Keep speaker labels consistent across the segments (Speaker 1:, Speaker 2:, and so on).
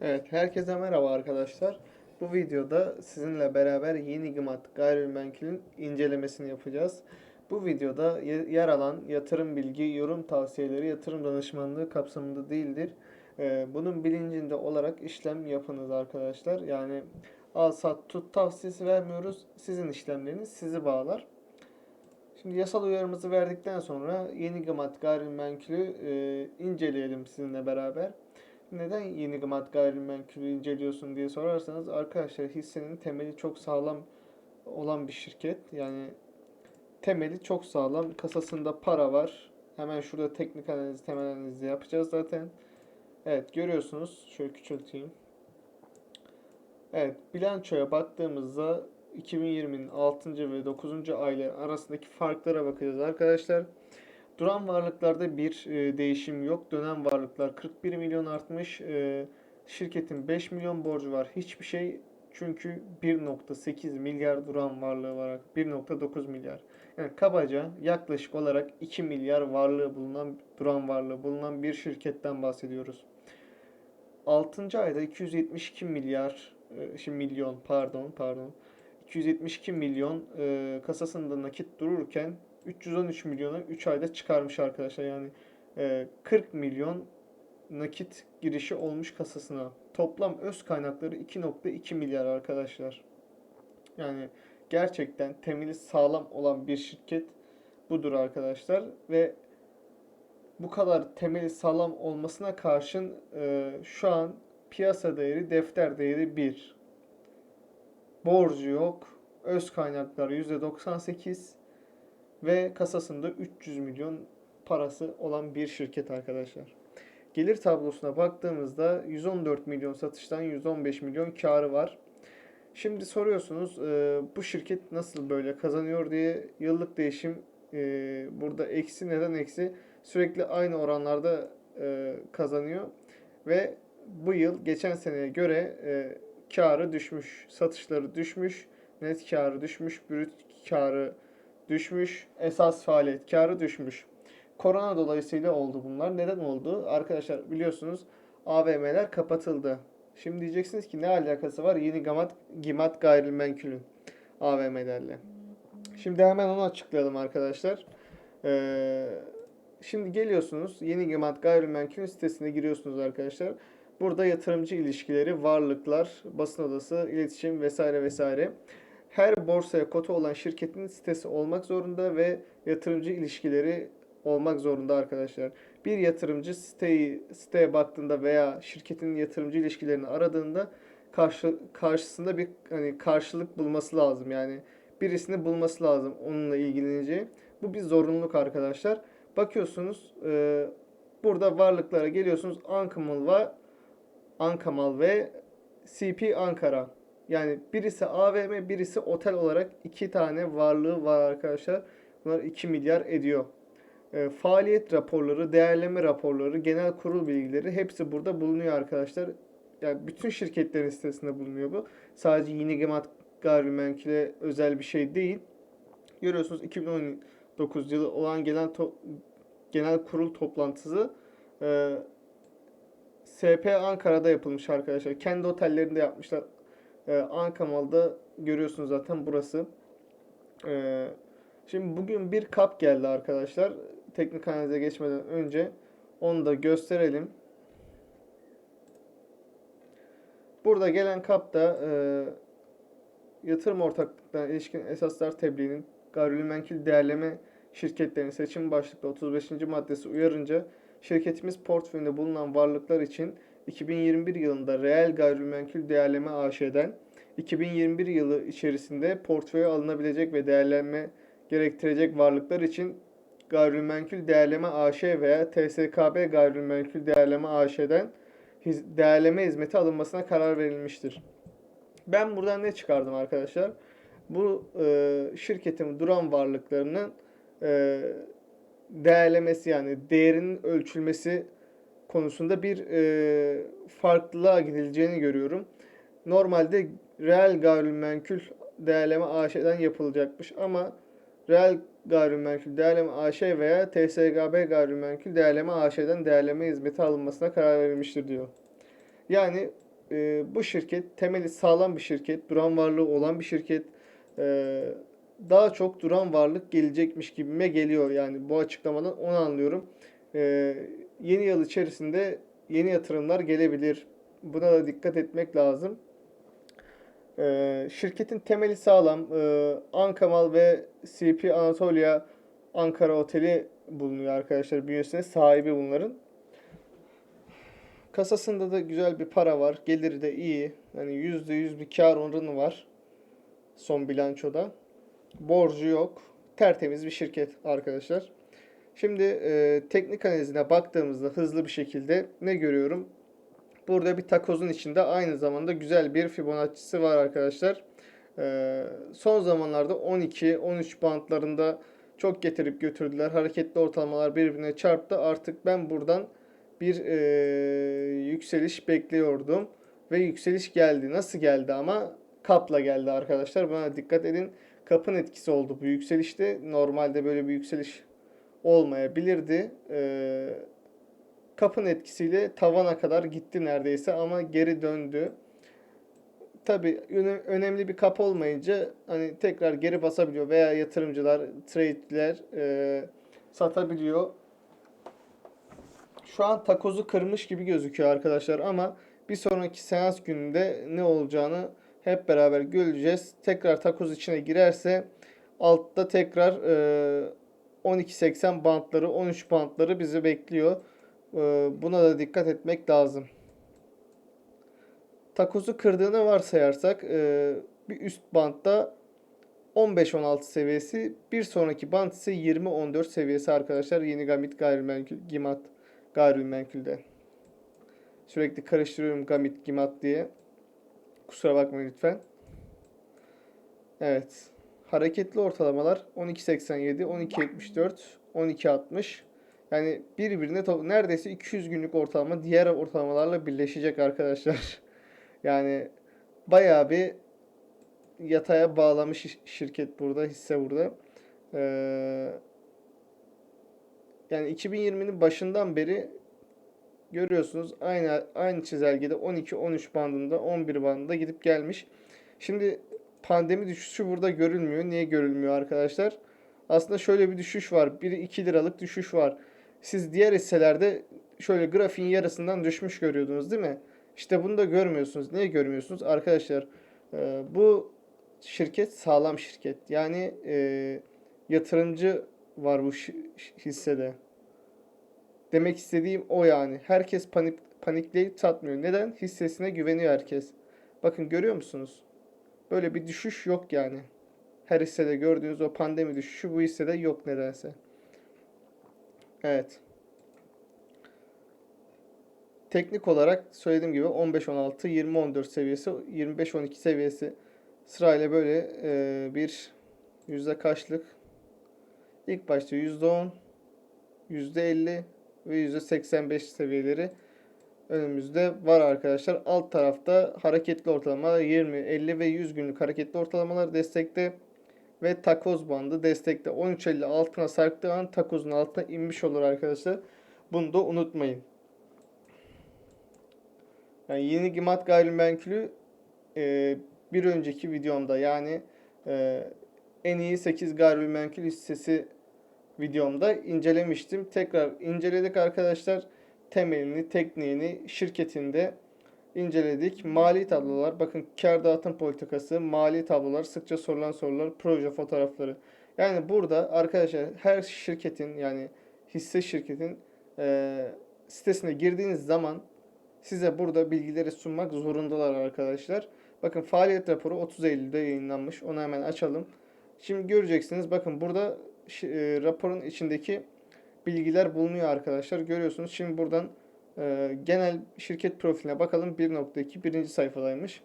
Speaker 1: Evet, herkese merhaba arkadaşlar. Bu videoda sizinle beraber Yeni Gımat gayrimenkulün incelemesini yapacağız. Bu videoda ye- yer alan yatırım bilgi, yorum tavsiyeleri yatırım danışmanlığı kapsamında değildir. Ee, bunun bilincinde olarak işlem yapınız arkadaşlar. Yani al sat tut tavsiyesi vermiyoruz. Sizin işlemleriniz sizi bağlar. Şimdi yasal uyarımızı verdikten sonra Yeni Gımat gayrimenkulü e, inceleyelim sizinle beraber. Neden yeni gımat gayrimenkulü inceliyorsun diye sorarsanız arkadaşlar hissenin temeli çok sağlam olan bir şirket. Yani temeli çok sağlam. Kasasında para var. Hemen şurada teknik analiz, temel analizi yapacağız zaten. Evet görüyorsunuz. Şöyle küçülteyim. Evet bilançoya baktığımızda 2020'nin 6. ve 9. aylar arasındaki farklara bakacağız arkadaşlar. Duran varlıklarda bir e, değişim yok. Dönen varlıklar 41 milyon artmış. E, şirketin 5 milyon borcu var. Hiçbir şey çünkü 1.8 milyar duran varlığı var. 1.9 milyar. Yani kabaca yaklaşık olarak 2 milyar varlığı bulunan duran varlığı bulunan bir şirketten bahsediyoruz. 6. ayda 272 milyar e, şimdi milyon pardon pardon 272 milyon e, kasasında nakit dururken 313 milyona 3 ayda çıkarmış arkadaşlar. Yani e, 40 milyon nakit girişi olmuş kasasına. Toplam öz kaynakları 2.2 milyar arkadaşlar. Yani gerçekten temeli sağlam olan bir şirket budur arkadaşlar ve bu kadar temeli sağlam olmasına karşın e, şu an piyasa değeri defter değeri 1. Borcu yok. Öz kaynakları %98 ve kasasında 300 milyon parası olan bir şirket arkadaşlar. Gelir tablosuna baktığımızda 114 milyon satıştan 115 milyon karı var. Şimdi soruyorsunuz e, bu şirket nasıl böyle kazanıyor diye yıllık değişim e, burada eksi neden eksi sürekli aynı oranlarda e, kazanıyor ve bu yıl geçen seneye göre karı düşmüş, satışları düşmüş, net karı düşmüş, brüt karı düşmüş, esas faaliyet karı düşmüş. Korona dolayısıyla oldu bunlar. Neden oldu? Arkadaşlar biliyorsunuz AVM'ler kapatıldı. Şimdi diyeceksiniz ki ne alakası var yeni gamat, gimat gayrimenkulün AVM'lerle. Şimdi hemen onu açıklayalım arkadaşlar. Ee, şimdi geliyorsunuz yeni gimat gayrimenkulün sitesine giriyorsunuz arkadaşlar. Burada yatırımcı ilişkileri, varlıklar, basın odası, iletişim vesaire vesaire her borsaya kota olan şirketin sitesi olmak zorunda ve yatırımcı ilişkileri olmak zorunda arkadaşlar. Bir yatırımcı siteyi siteye baktığında veya şirketin yatırımcı ilişkilerini aradığında karşı, karşısında bir hani karşılık bulması lazım. Yani birisini bulması lazım onunla ilgileneceği. Bu bir zorunluluk arkadaşlar. Bakıyorsunuz e, burada varlıklara geliyorsunuz. Ankamal ve Ankamal ve CP Ankara. Yani birisi AVM, birisi otel olarak iki tane varlığı var arkadaşlar. Bunlar 2 milyar ediyor. E, faaliyet raporları, değerleme raporları, genel kurul bilgileri hepsi burada bulunuyor arkadaşlar. Yani bütün şirketlerin sitesinde bulunuyor bu. Sadece yeni gemat gayrimenkule özel bir şey değil. Görüyorsunuz 2019 yılı olan to- genel kurul toplantısı e, SP Ankara'da yapılmış arkadaşlar. Kendi otellerinde yapmışlar. Ee, Ankamal'da görüyorsunuz zaten burası. Ee, şimdi bugün bir kap geldi arkadaşlar. Teknik analize geçmeden önce onu da gösterelim. Burada gelen kapta e, yatırım ortaklıklarına ilişkin esaslar tebliğinin gayrimenkul değerleme şirketlerinin seçim başlıklı 35. maddesi uyarınca şirketimiz portföyünde bulunan varlıklar için 2021 yılında reel gayrimenkul değerleme AŞ'den 2021 yılı içerisinde portföye alınabilecek ve değerlenme gerektirecek varlıklar için gayrimenkul değerleme AŞ veya TSKB gayrimenkul değerleme AŞ'den değerleme hizmeti alınmasına karar verilmiştir. Ben buradan ne çıkardım arkadaşlar? Bu e, şirketin duran varlıklarının e, değerlemesi yani değerinin ölçülmesi konusunda bir e, farklılığa gidileceğini görüyorum. Normalde reel gayrimenkul değerleme AŞ'den yapılacakmış ama reel gayrimenkul değerleme AŞ veya TSGB gayrimenkul değerleme AŞ'den değerleme hizmeti alınmasına karar verilmiştir diyor. Yani e, bu şirket temeli sağlam bir şirket, duran varlığı olan bir şirket. E, daha çok duran varlık gelecekmiş gibime geliyor yani bu açıklamadan onu anlıyorum. E, yeni yıl içerisinde yeni yatırımlar gelebilir. Buna da dikkat etmek lazım. E, şirketin temeli sağlam. E, Ankamal ve CP Anatolia Ankara Oteli bulunuyor arkadaşlar. Bünyesinde sahibi bunların. Kasasında da güzel bir para var. Geliri de iyi. Yani %100 bir kar oranı var. Son bilançoda. Borcu yok. Tertemiz bir şirket arkadaşlar. Şimdi e, teknik analizine baktığımızda hızlı bir şekilde ne görüyorum? Burada bir takozun içinde aynı zamanda güzel bir Fibonacci'si var arkadaşlar. E, son zamanlarda 12-13 bantlarında çok getirip götürdüler. Hareketli ortalamalar birbirine çarptı. Artık ben buradan bir e, yükseliş bekliyordum. Ve yükseliş geldi. Nasıl geldi ama? Kapla geldi arkadaşlar. Buna dikkat edin. Kapın etkisi oldu bu yükselişte. Normalde böyle bir yükseliş olmayabilirdi. E, kapın etkisiyle tavana kadar gitti neredeyse ama geri döndü. Tabi önemli bir kap olmayınca hani tekrar geri basabiliyor veya yatırımcılar, trade'ler e, satabiliyor. Şu an takozu kırmış gibi gözüküyor arkadaşlar ama bir sonraki seans gününde ne olacağını hep beraber göreceğiz. Tekrar takoz içine girerse altta tekrar e, 12.80 bantları, 13 bantları bizi bekliyor. E, buna da dikkat etmek lazım. Takozu kırdığını varsayarsak e, bir üst bantta 15-16 seviyesi, bir sonraki bant ise 20-14 seviyesi arkadaşlar. Yeni Gamit gayrimenkul, Gimat gayrimenkulde. Sürekli karıştırıyorum Gamit, Gimat diye. Kusura bakmayın lütfen. Evet. Hareketli ortalamalar 12.87, 12.74, 12.60. Yani birbirine neredeyse 200 günlük ortalama diğer ortalamalarla birleşecek arkadaşlar. Yani bayağı bir yataya bağlamış şirket burada, hisse burada. Ee, yani 2020'nin başından beri görüyorsunuz aynı aynı çizelgede 12-13 bandında 11 bandında gidip gelmiş. Şimdi pandemi düşüşü burada görülmüyor. Niye görülmüyor arkadaşlar? Aslında şöyle bir düşüş var. 1-2 liralık düşüş var. Siz diğer hisselerde şöyle grafiğin yarısından düşmüş görüyordunuz değil mi? İşte bunu da görmüyorsunuz. Niye görmüyorsunuz? Arkadaşlar e, bu şirket sağlam şirket. Yani e, yatırımcı var bu hissede. Demek istediğim o yani. Herkes panik panikleyip satmıyor. Neden? Hissesine güveniyor herkes. Bakın görüyor musunuz? Böyle bir düşüş yok yani. Her hissede gördüğünüz o pandemi düşüşü bu hissede yok nedense. Evet. Teknik olarak söylediğim gibi 15-16, 20-14 seviyesi, 25-12 seviyesi sırayla böyle e, bir yüzde kaçlık ilk başta %10, %50 ve %85 seviyeleri önümüzde var arkadaşlar. Alt tarafta hareketli ortalama 20, 50 ve 100 günlük hareketli ortalamalar destekte ve takoz bandı destekte 13.50 altına sarktığı an takozun altına inmiş olur arkadaşlar. Bunu da unutmayın. Yani yeni Gimat gayrimenkulü e, bir önceki videomda yani e, en iyi 8 gayrimenkul hissesi videomda incelemiştim. Tekrar inceledik arkadaşlar. Temelini, tekniğini, şirketinde inceledik. Mali tablolar, bakın kar dağıtım politikası, mali tablolar, sıkça sorulan sorular, proje fotoğrafları. Yani burada arkadaşlar her şirketin yani hisse şirketin e, sitesine girdiğiniz zaman size burada bilgileri sunmak zorundalar arkadaşlar. Bakın faaliyet raporu 30 Eylül'de yayınlanmış. Onu hemen açalım. Şimdi göreceksiniz. Bakın burada e, raporun içindeki bilgiler bulunuyor arkadaşlar. Görüyorsunuz. Şimdi buradan e, genel şirket profiline bakalım. 1.2 birinci sayfadaymış.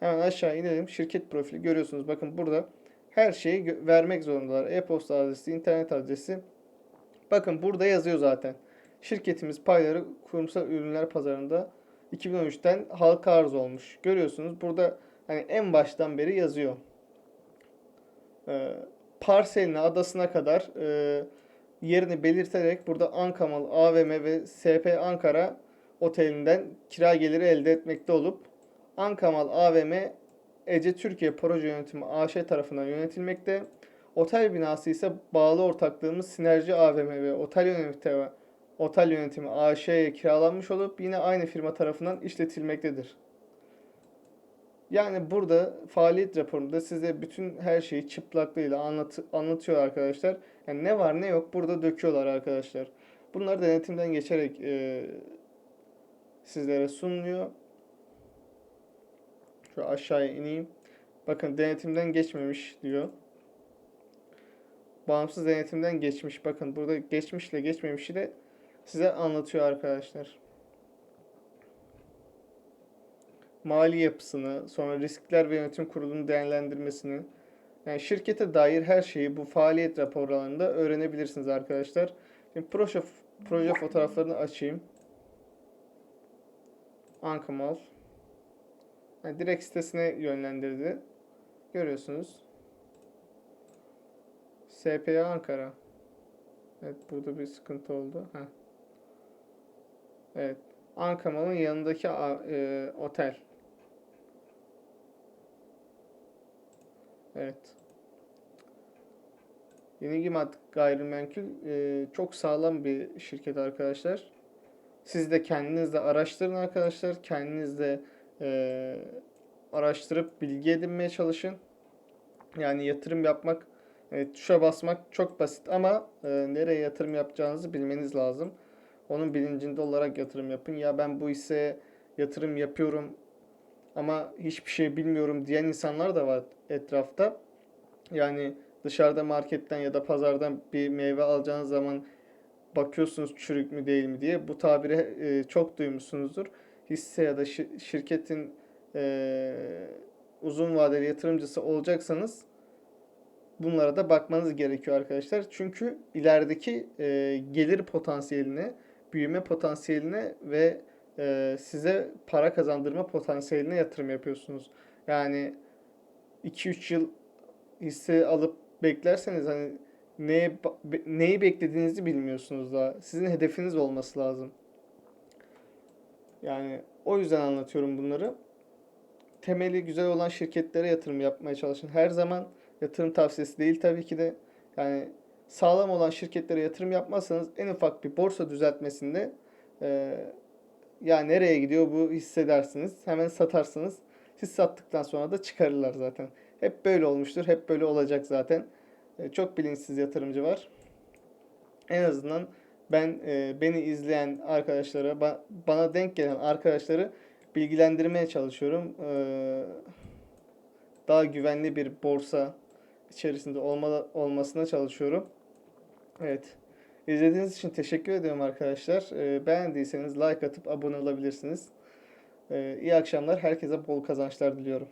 Speaker 1: Hemen aşağı inelim. Şirket profili görüyorsunuz. Bakın burada her şeyi vermek zorundalar. E-posta adresi, internet adresi. Bakın burada yazıyor zaten. Şirketimiz payları kurumsal ürünler pazarında 2013'ten halka arz olmuş. Görüyorsunuz burada hani en baştan beri yazıyor. Ee, parseline, adasına kadar e, yerini belirterek burada Ankamal, AVM ve SP Ankara otelinden kira geliri elde etmekte olup Ankamal AVM Ece Türkiye Proje Yönetimi AŞ tarafından yönetilmekte. Otel binası ise bağlı ortaklığımız Sinerji AVM ve Otel Yönetimi, Otel Yönetimi AŞ'ye kiralanmış olup yine aynı firma tarafından işletilmektedir. Yani burada faaliyet raporunda size bütün her şeyi çıplaklığıyla anlat anlatıyor arkadaşlar. Yani ne var ne yok burada döküyorlar arkadaşlar. Bunlar denetimden geçerek e, sizlere sunuluyor. Şu aşağıya ineyim. Bakın denetimden geçmemiş diyor. Bağımsız denetimden geçmiş. Bakın burada geçmişle geçmemişi de size anlatıyor arkadaşlar. Mali yapısını, sonra riskler ve yönetim kurulunun değerlendirmesini, yani şirkete dair her şeyi bu faaliyet raporlarında öğrenebilirsiniz arkadaşlar. Şimdi proje proje fotoğraflarını açayım. Ankamal. Yani direkt sitesine yönlendirdi. Görüyorsunuz. SPA Ankara. Evet burada bir sıkıntı oldu. Heh. Evet. Ankamal'ın yanındaki e, otel. Evet. Yenigimat Gayrimenkul e, çok sağlam bir şirket arkadaşlar. Siz de kendiniz de araştırın arkadaşlar. Kendiniz de e, araştırıp bilgi edinmeye çalışın. Yani yatırım yapmak, evet, tuşa basmak çok basit ama e, nereye yatırım yapacağınızı bilmeniz lazım. Onun bilincinde olarak yatırım yapın. Ya ben bu hisseye yatırım yapıyorum ama hiçbir şey bilmiyorum diyen insanlar da var etrafta. Yani dışarıda marketten ya da pazardan bir meyve alacağınız zaman bakıyorsunuz çürük mü değil mi diye. Bu tabiri e, çok duymuşsunuzdur. Hisse ya da şi- şirketin e, uzun vadeli yatırımcısı olacaksanız bunlara da bakmanız gerekiyor arkadaşlar. Çünkü ilerideki e, gelir potansiyeline, büyüme potansiyeline ve e, size para kazandırma potansiyeline yatırım yapıyorsunuz. Yani 2-3 yıl hisse alıp beklerseniz hani neye neyi beklediğinizi bilmiyorsunuz daha. Sizin hedefiniz olması lazım. Yani o yüzden anlatıyorum bunları. Temeli güzel olan şirketlere yatırım yapmaya çalışın. Her zaman yatırım tavsiyesi değil tabii ki de. Yani sağlam olan şirketlere yatırım yapmazsanız en ufak bir borsa düzeltmesinde e, ya nereye gidiyor bu hissedersiniz. Hemen satarsınız. Siz sattıktan sonra da çıkarırlar zaten. Hep böyle olmuştur. Hep böyle olacak zaten. E, çok bilinçsiz yatırımcı var. En azından ben e, beni izleyen arkadaşlara, ba- bana denk gelen arkadaşları bilgilendirmeye çalışıyorum. E, daha güvenli bir borsa içerisinde olma, olmasına çalışıyorum. Evet. İzlediğiniz için teşekkür ediyorum arkadaşlar. Beğendiyseniz like atıp abone olabilirsiniz. E, iyi akşamlar. Herkese bol kazançlar diliyorum.